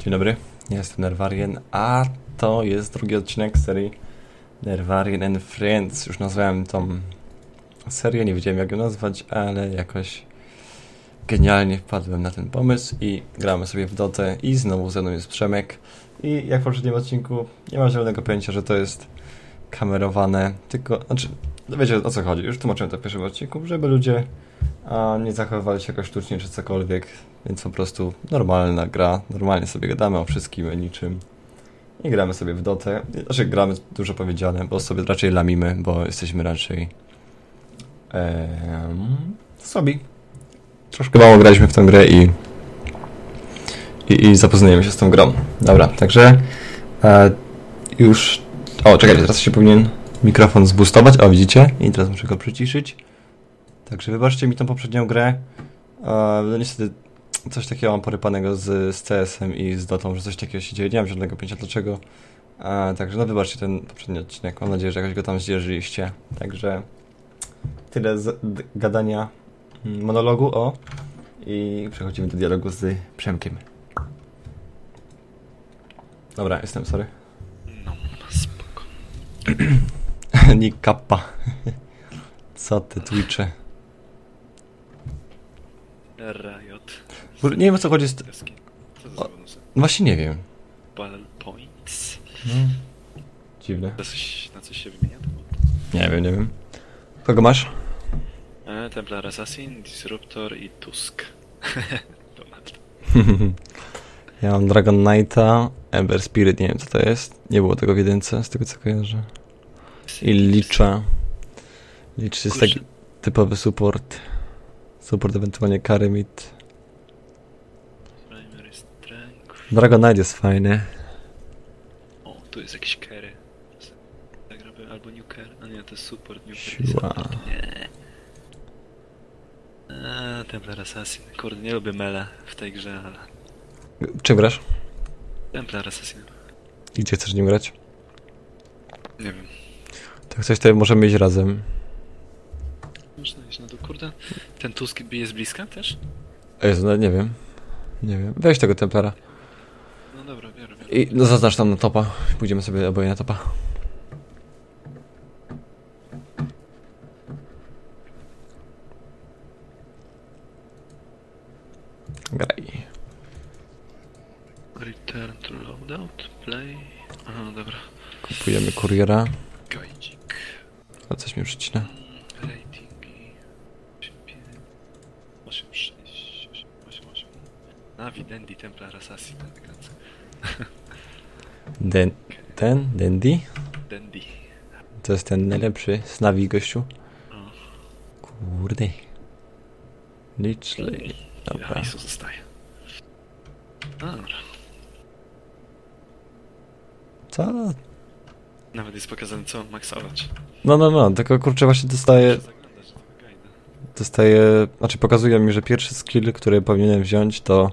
Dzień dobry, ja jestem Nerwarien, a to jest drugi odcinek serii Nerwarien and Friends. Już nazwałem tą serię, nie wiedziałem jak ją nazwać, ale jakoś genialnie wpadłem na ten pomysł i gramy sobie w Dotę i znowu ze mną jest Przemek. I jak w poprzednim odcinku, nie mam zielonego pojęcia, że to jest kamerowane, tylko, znaczy, no wiecie o co chodzi, już tłumaczyłem to w pierwszym odcinku, żeby ludzie a nie zachowywali się jakoś sztucznie czy cokolwiek, więc po prostu normalna gra, normalnie sobie gadamy o wszystkim, o niczym i gramy sobie w Dotę, znaczy gramy, dużo powiedziane, bo sobie raczej lamimy, bo jesteśmy raczej em, sobi. Troszkę mało graliśmy w tę grę i i, i zapoznajemy się z tą grą. Dobra, także e, już... O, czekajcie, teraz się powinien mikrofon zboostować. O, widzicie? I teraz muszę go przyciszyć. Także wybaczcie mi tą poprzednią grę. E, no niestety coś takiego mam porypanego z, z CS-em i z Dotą, że coś takiego się dzieje. Nie mam żadnego pojęcia dlaczego. E, także no wybaczcie ten poprzedni odcinek. Mam nadzieję, że jakoś go tam zdzierżyliście. Także tyle z gadania, mm, monologu, o. I przechodzimy do dialogu z Przemkiem. Dobra, jestem, sorry. No, spoko. Nick Kappa. Co ty, Twitche? Riot. Nie wiem o co chodzi z... Deski. Co to O. Właśnie nie wiem. Battle points. Dziwne. To coś, na coś się wymienia? Nie wiem, nie wiem. Kogo masz? E, Templar Assassin, Disruptor i Tusk. Ja mam Dragon Knighta, Ember Spirit, nie wiem co to jest. Nie było tego w jedynce, z tego co kojarzę. I Licza. Licz jest taki typowy support. Support ewentualnie Karemit. Primary Strength. Dragon Knight jest fajny. O, tu jest jakiś Kerry. Zagrałbym albo New Kerry. A nie, to jest support New Siła. Kerry. Support. Nie. Eee, Templar Assassin. Kurde, nie lubię mele w tej grze, ale... Czym grasz? Templar Assassin. I gdzie chcesz nim grać? Nie wiem. Tak coś tutaj możemy iść razem. Można iść na to, kurde. Ten Tusk jest bliska też? Jezu, no nie wiem. Nie wiem. Weź tego Templara. No dobra, biorę, biorę. I no zaznacz tam na topa. Pójdziemy sobie oboje na topa. Graj. Return to loadout, play. Aha, dobra. Kupujemy kuriera. A coś mi przycina. Ratingi. 8, 6, 8, 8, 8. Navi, Dandy, Templar, Assassin, elegancko. Den, ten? Dandy? Dandy. To jest ten najlepszy z Navi gościu. O, Kurde. Lichley. Dobra. ja zostaje. Dobra. Co? Nawet jest pokazane co maksować. No, no, no. Tylko kurczę właśnie dostaję... Dostaję, znaczy pokazuje mi, że pierwszy skill, który powinienem wziąć to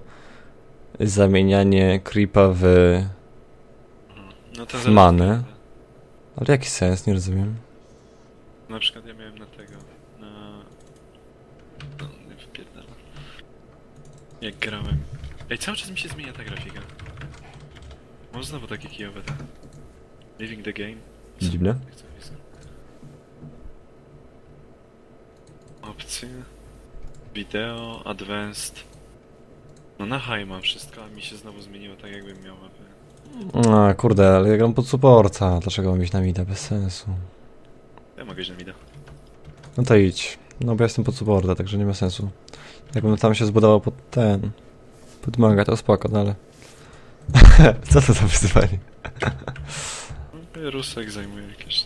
zamienianie creepa w... No to W manę. Ale jaki sens, nie rozumiem. Na przykład ja miałem na tego, na... No, nie. Jak grałem. Ej, cały czas mi się zmienia ta grafika. Może znowu takie kijowe te. Living the game. Dziwne. Opcje. Wideo, advanced. No na high mam wszystko, a mi się znowu zmieniło tak jakbym miał mapę. A, kurde, ale ja gram pod supporta. Dlaczego mam iść na mida? Bez sensu. Ja mogę iść na mida. No to idź. No bo ja jestem pod supporta, także nie ma sensu. Jakbym tam się zbudował pod ten... Pod manga, to spoko, no ale... Co to za wyzwanie? Rusek zajmuje jakieś...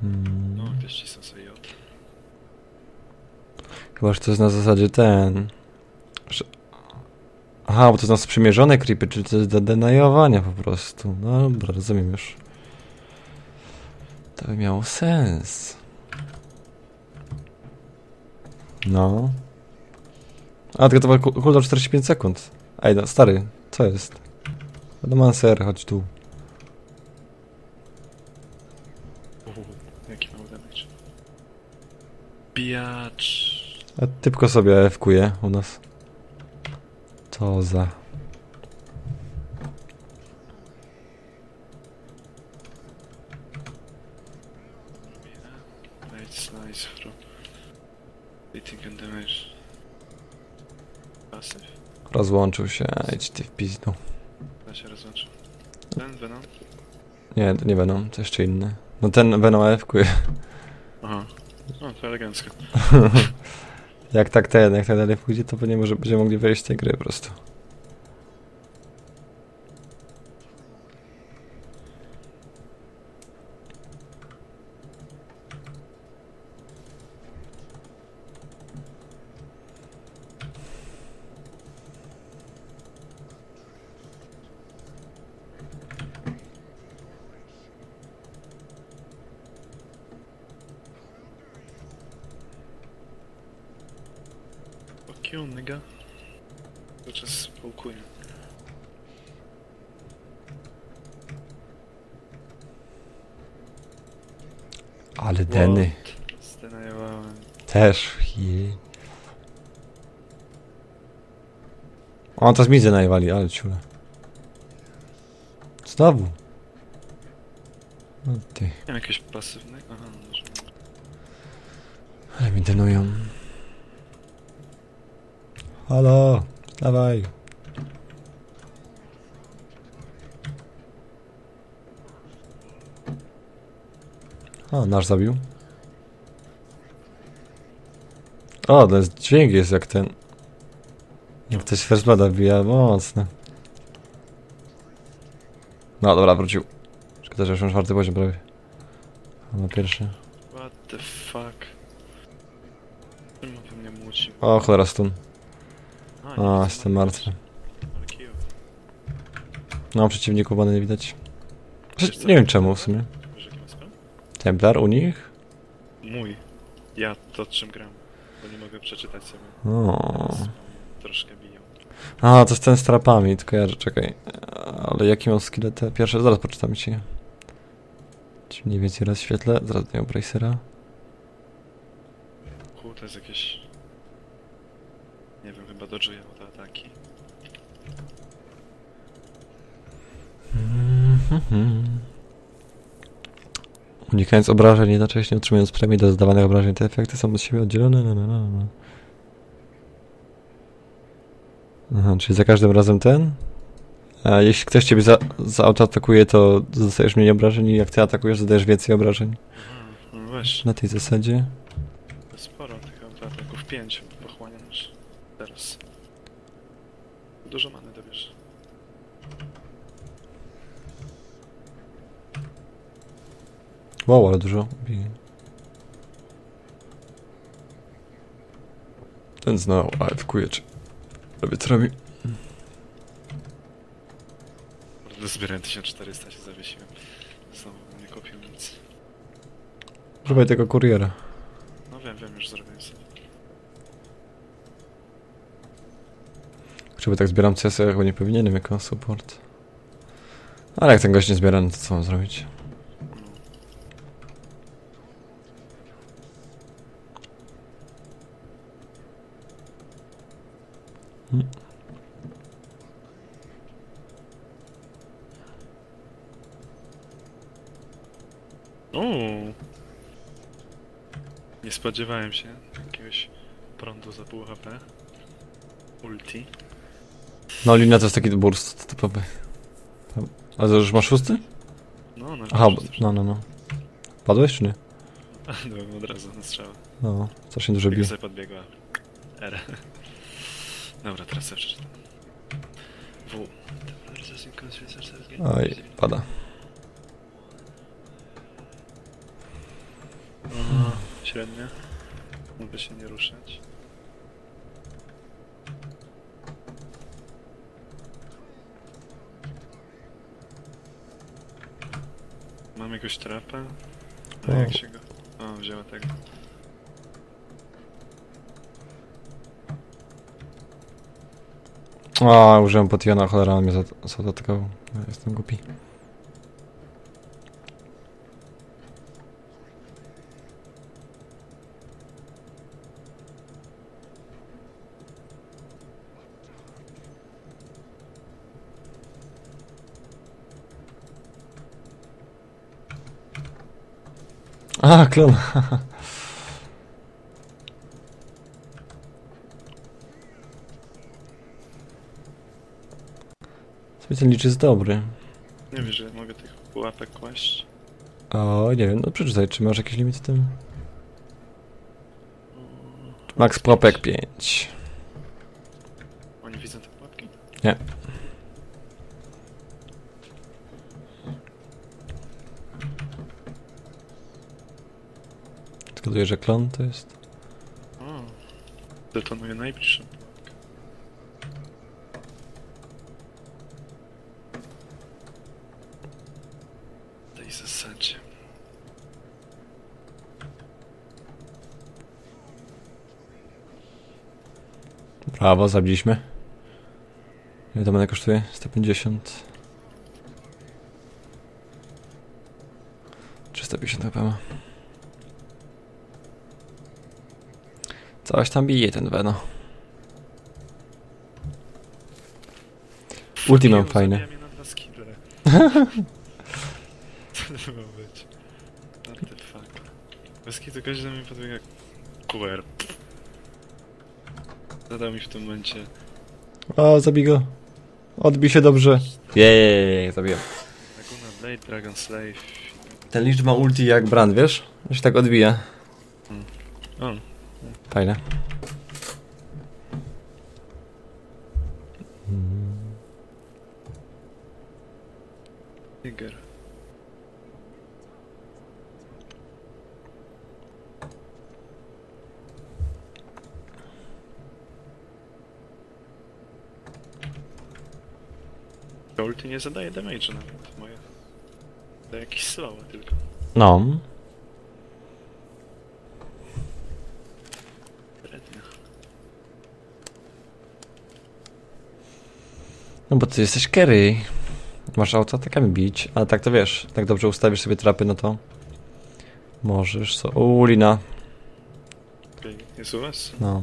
Hmm. No, ktoś cisnął sobie J. Chyba, że to jest na zasadzie ten... Że... Aha, bo to jest na sprzymierzone creepy, czyli to jest do denajowania po prostu. No dobra, rozumiem już. To by miało sens. No. A, tylko to cooldown 45 sekund. Ej, no stary, co jest? Manser, chodź tu. Jaki mały damage. Bijacz. A typko sobie AFK-uje u nas. Co za... Nice, nice, bro. Hitting and damage. Pasyw. Rozłączył się, idź ty w pizdu. Ja się rozłączył. Ten Venom? Nie, to nie Venom, to jeszcze inny. No ten Venom AFK. Elegancko. jak tak ten, jak tak dalej pójdzie, to pewnie może będziemy mogli wejść z tej gry po prostu. You, nigga. Cały czas połkuję. Ale Denny. Zdenajowałem. Też. Je... O, to z midzę najwali, ale ciule. Znowu. No ty. Mam jakiegoś pasywnego? Aha, no może. Ale mi denują. Halo, dawaj. A, nasz zabił. O, to jest dźwięk jest jak ten. Jak coś First Blooda wbija, mocne. No dobra, wrócił. Szkoda, że już mam czwarty poziom prawie. A na pierwszy. What the fuck? Czemu we mnie mucił? O, cholera stun. A, jestem martwy. No, przeciwników bany nie widać. Nie wiem czemu w sumie. Templar u nich? Mój. Ja to czym gram. Bo nie mogę przeczytać sobie. O. Troszkę biją. A, to jest ten z trapami, tylko ja, czekaj. Ale jaki mam skill te pierwsze? Zaraz poczytam ci. Ci mniej więcej rozświetlę. Zaraz miał Bracera. Ku, to jest jakieś... Chyba dodżuję te ataki. Unikając obrażeń, jednocześnie otrzymując premię do zadawanych obrażeń, te efekty są od siebie oddzielone. No, no, no, no. Aha, czyli za każdym razem ten? A jeśli ktoś ciebie za, zaautoatakuje, to dostajesz mniej obrażeń i jak ty atakujesz, zadajesz więcej obrażeń. Aha, no właśnie. Na tej zasadzie. To sporo tych autoataków. Pięć pochłaniam już. Teraz. Dużo many dobierz. Wow, ale dużo. Ten znał, ale wkuje czy robię co robi. Zbierałem 1400, się zawiesiłem. Znowu nie kupił nic. Używaj tego kuriera. No wiem, wiem, już zrobiłem Czy tak zbieram CS, ja chyba nie powinienem jako support. Ale jak ten gość nie zbiera, no to co mam zrobić? Hmm. Uuu. Nie spodziewałem się jakiegoś prądu za pół HP. Ulti. No linia to jest taki burst typowy. Ale to już masz szósty? No, no. Aha, no, no, no. Padłeś czy nie? Byłem od razu na strzała. No, strasznie dużo Jak bije. sobie podbiegła. R. Dobra, teraz sobie przeczytam. W. Oj, pada. Aha, średnio. Mógłby się nie ruszać. Mam jakąś trapę? A jak się go... O, wzięła tego. A, użyłem potiona, cholera, on mnie za- zaatakował. Ja jestem głupi. A, klon. Sobie ten licz jest dobry. Nie wiesz, że mogę tych pułapek kłaść? O, nie wiem, no przeczytaj, czy masz jakieś limity tym? Max pułapek 5. Oni widzą te pułapki? Nie. Zgaduję, że klon to jest. O. Detonuję. W tej zasadzie. Brawo, zabiliśmy. Ile to będę kosztuje? 150. 350 chyba Coś tam bije ten Veno. Ulti mam fajne. Co to ma być? What the fuck? Bez kitu każdy mi podbiega QR. Zadał mi w tym momencie O, zabij go. Odbij się dobrze. Jej, zabiłem. Laguna Blade, Dragon Slave. Ten licz ma ulti jak brand, wiesz? On się tak odbija. O, Fajne. Tiger. To Ulti nie zadaje damage nawet moje. To jakiś slow tylko. No. Średnio. No bo ty jesteś carry. Masz autoatakami bić, ale tak to wiesz, tak dobrze ustawisz sobie trapy, no to możesz. So... Uuu, Lina. Jest u was? No.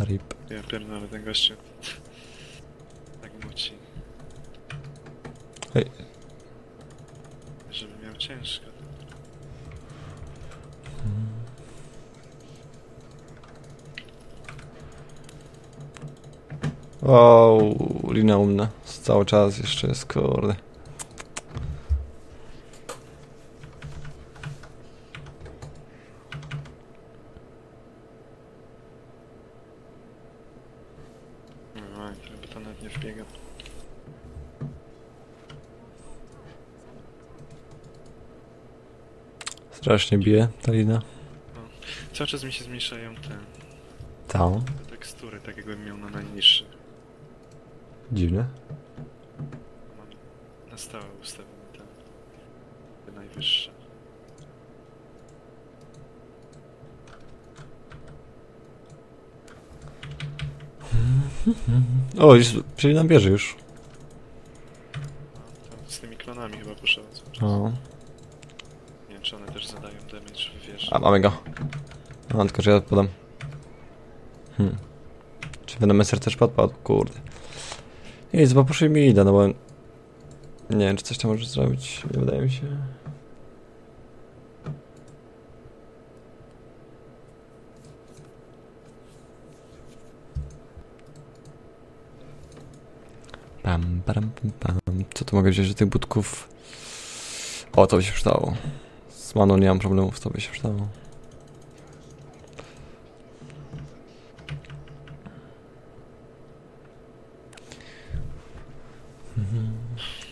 Rip. Ja pierdolę ten gościu. Tak muci. Hej. Żeby miał ciężko. Wow, Lina u mnie. Cały czas jeszcze jest, kurde. No. Strasznie bije ta Lina. Cały czas mi się zmniejszają te, Tam. te tekstury, tak jakbym miał na najniższy. Dziwne. Mam na stałe ustawione te, najwyższe. O, już, czyli nam bierze już. No, z tymi klonami chyba poszedł cały czas. O. Nie wiem, czy one też zadają damage w wieży. A, mamy go. No, tylko że ja podam. Hmm. Czy Venomeser też podpadł? Kurde. Ej, chyba poszli mi ida, no bo... Nie wiem, czy coś tam może zrobić. Nie wydaje mi się. Pam, pam, pam, pam. Co tu mogę wziąć do tych budków? O, to by się przydało. Z maną nie mam problemów, to by się przydało.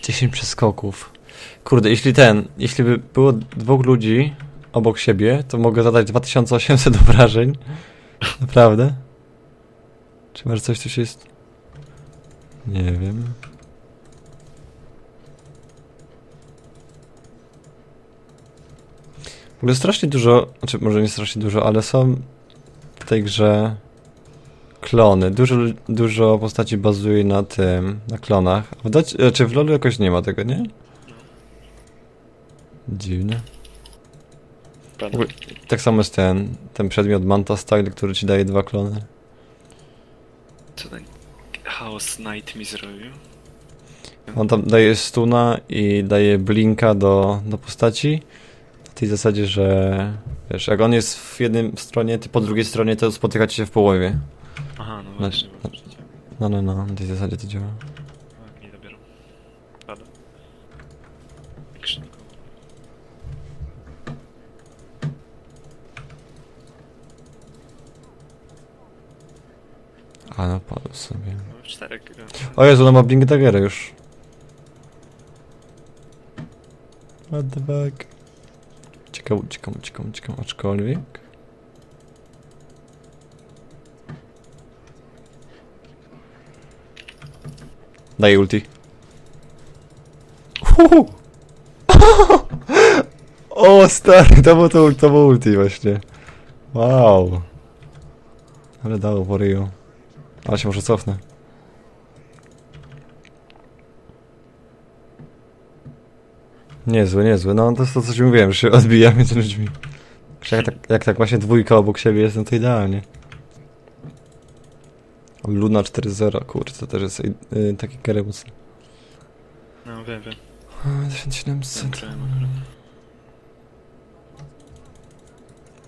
10 przeskoków. Kurde, jeśli ten, jeśli by było dwóch ludzi obok siebie, to mogę zadać 2800 obrażeń. Naprawdę? Czy może coś tu się jest... Nie wiem. W ogóle strasznie dużo, znaczy może nie strasznie dużo, ale są w tej grze klony. Dużo, dużo postaci bazuje na tym, na klonach. W Dać, czy w LoLu jakoś nie ma tego, nie? Dziwne. Ogóle- Tak samo jest ten, ten przedmiot Manta Style, który ci daje dwa klony. Co ten Chaos Knight mi zrobił? On tam daje stuna i daje blinka do, do postaci. tej zasadzie, że wiesz, jak on jest w jednym stronie, ty po drugiej stronie, to spotykacie się w połowie. No Na-. No, no, no, na tej zasadzie to działa. A, nie dobiorą. Pada. A, no, padł sobie. No czterech. O Jezu, no ma Blink Daggerę już. What the fuck? Uciekam, uciekam, uciekam, uciekam, aczkolwiek... Daj ulti. Uhu. O stary, to było, to, to było ulti właśnie. Wow. Ale dało po ryju. Ale się może cofnę. Niezłe, niezłe. No to jest to, co ci mówiłem, że się odbijam między ludźmi. Jak tak, jak tak właśnie dwójka obok siebie jest, no to idealnie. Luna 4.0, kurczę, to też jest yy, taki keremus. No wiem, wiem. 1700. Grałem akurat.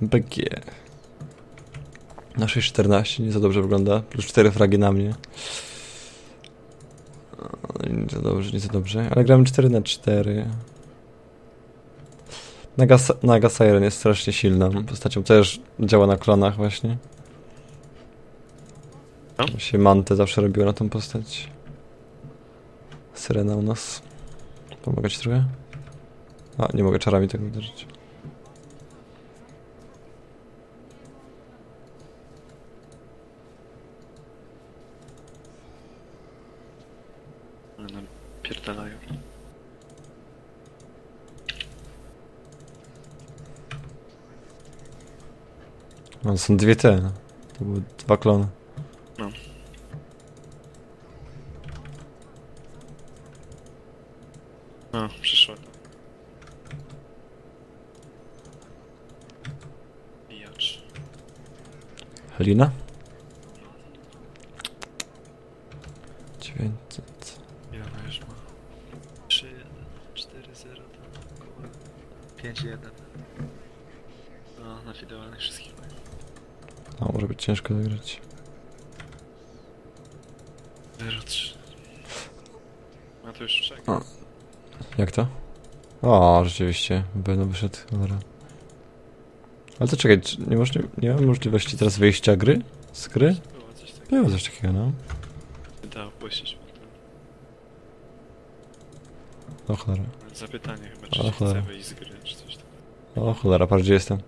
BG. Na 6.14 nie za dobrze wygląda. Plus 4 fragi na mnie. Nie za dobrze, nie za dobrze. Ale gramy 4 na 4. Naga, Naga Siren jest strasznie silną postacią. Też działa na klonach właśnie. No. Się mantę zawsze robiła na tą postać. Syrena u nas. Pomagać trochę? A, nie mogę czarami tego uderzyć. Nam pierdalają. No, są dwie te. To były dwa klony. O, przyszła to. Pijacz. Helina? 900. Ile ona już ma? 3, 1, 4, 0, tam około 5, 1. No, na fidełalnych wszystkich. A może być ciężko zagrać. 0, 3. A to już czeka. Jak to? O, rzeczywiście. Będę wyszedł. Cholera. Ale to czekaj, czy nie, możli nie ma możliwości teraz wyjścia gry? Z gry? Było coś takiego. Było coś takiego, no. Da, opuścić. O cholera. Zapytanie chyba, czy się cholera. chce wyjść z gry, czy coś takiego. O cholera, patrz gdzie jestem.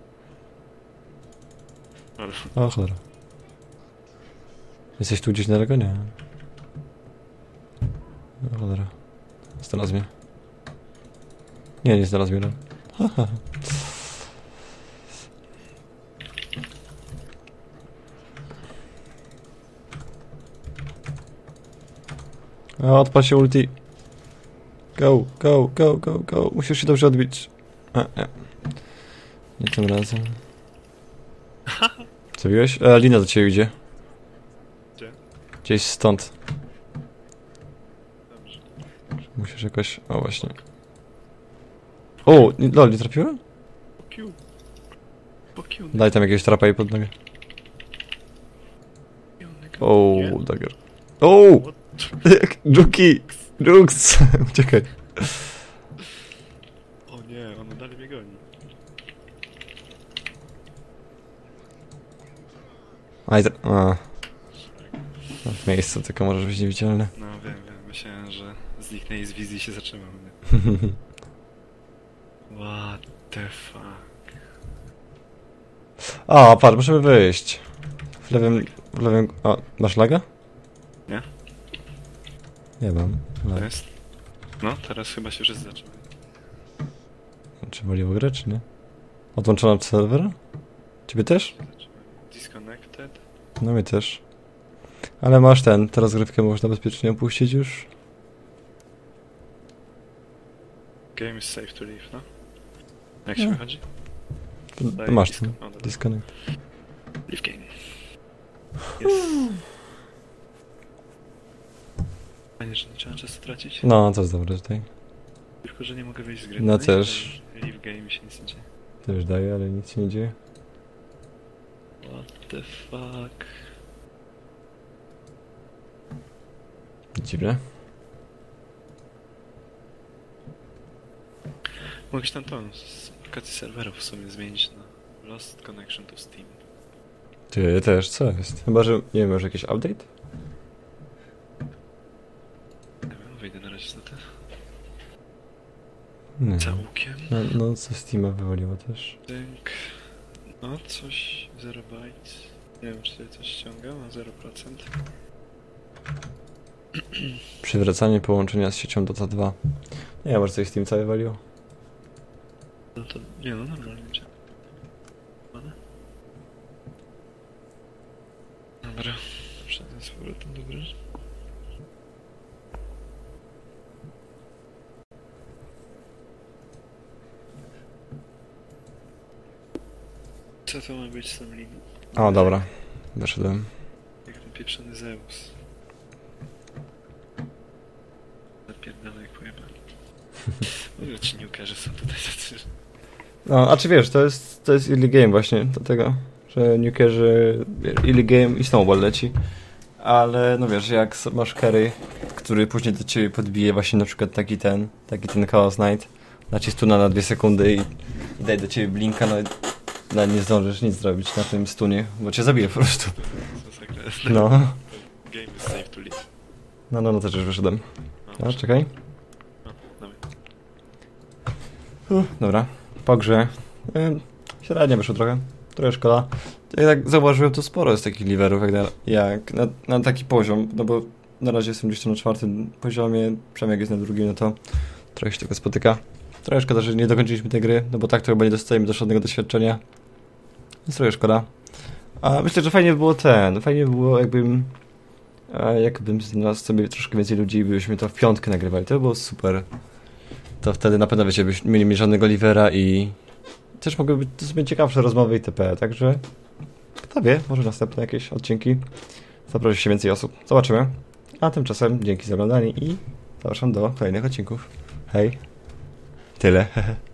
Ale O cholera. Jesteś tu gdzieś daleko? Nie. Cholera. Znalazł mnie. Nie, nie znalazł mnie. no. Haha. A, odpal się ulti. Go, go, go, go, go. Musisz się dobrze odbić. A, nie. Nie tym razem. Zabiłeś? E, Lina do ciebie idzie. Gdzie? Gdzieś stąd. dobrze. Musisz jakoś... O, właśnie. O, nie, lol, nie trafiłem? Daj tam jakiegoś trapa i pod nogę. O, dagger. O! Juki! Jux! Uciekaj. O nie, on dalej mnie goni. Tra- a. No, W miejscu tylko możesz być niewidzialny. No wiem, wiem, myślałem, że zniknę i z wizji się zatrzymam. Nie? What the fuck? O, patrz, możemy wyjść. W lewym... W lewym... O, masz laga? Nie. Nie mam. To Lag. jest? No, teraz chyba się już zaczyna. Czy waliło grę, czy nie? Odłączono serwer? Ciebie też? Disconnected? No mnie też. Ale masz ten, teraz grywkę można bezpiecznie opuścić już. Game is safe to leave, no? Jak się wychodzi? Daję masz disco- ten, o, dobra. disconnect. Leave game. Yes. Fajnie, że nie trzeba czasu tracić. No, to jest dobre tutaj. Tylko, że nie mogę wyjść z gry. No i też. Leave game się nic nie dzieje. Też daje, ale nic się nie dzieje. What the fuck? Dziwne. Mogę tam tą z aplikacji serwerów w sumie zmienić na Lost Connection to Steam. Ty też, co jest? Chyba, że nie wiem, może jakiś update? Nie wiem, wyjdę na razie za te Nie. całkiem. No, no co Steama wywaliło też. Dynk. No, coś 0 bytes. Nie wiem, czy tutaj coś ściąga, ma 0%. Przywracanie połączenia z siecią Dota 2. Nie, może coś Steam cały wywaliło? No to, nie no, normalnie. Ładne. Dobra, wszedłem z powrotem do gry. Co to ma być z tą linią? O, dobra. Wyszedłem. Jak ten pieprzony Zeus. Napierdala jak pojebany. Mówię ci nukerze są tutaj tacy. No, a czy wiesz, to jest, to jest early game właśnie, dlatego, że nukerzy early game i snowball leci. Ale, no wiesz, jak masz carry, który później do ciebie podbije właśnie na przykład taki ten, taki ten Chaos Knight, ci stuna na dwie sekundy i, i daj do ciebie blinka, no no, nie zdążysz nic zrobić na tym stunie, bo cię zabije po prostu. No, Game is safe to live. no, no, no też już wyszedłem. No, No, czekaj. Dobra, po grze. Ym, średnio wyszło trochę. Trochę szkoda. Ja tak zauważyłem, to sporo jest takich liverów, jak, na, jak na, na taki poziom, no bo na razie jestem gdzieś tam na czwartym poziomie, Przemek jest na drugim, no to trochę się tego spotyka. Trochę szkoda, że nie dokończyliśmy tej gry, no bo tak to chyba nie dostajemy do żadnego doświadczenia. Jest trochę szkoda. A myślę, że fajnie by było ten, fajnie by było jakbym a jakbym znalazł sobie troszkę więcej ludzi byśmy to w piątkę nagrywali, to by było super. To wtedy na pewno, wiecie, byśmy mieli żadnego Olivera i też mogły być to sobie ciekawsze rozmowy itp. Także kto wie, może następne jakieś odcinki zaprosi się więcej osób. Zobaczymy. A tymczasem dzięki za oglądanie i zapraszam do kolejnych odcinków. Hej. Tyle.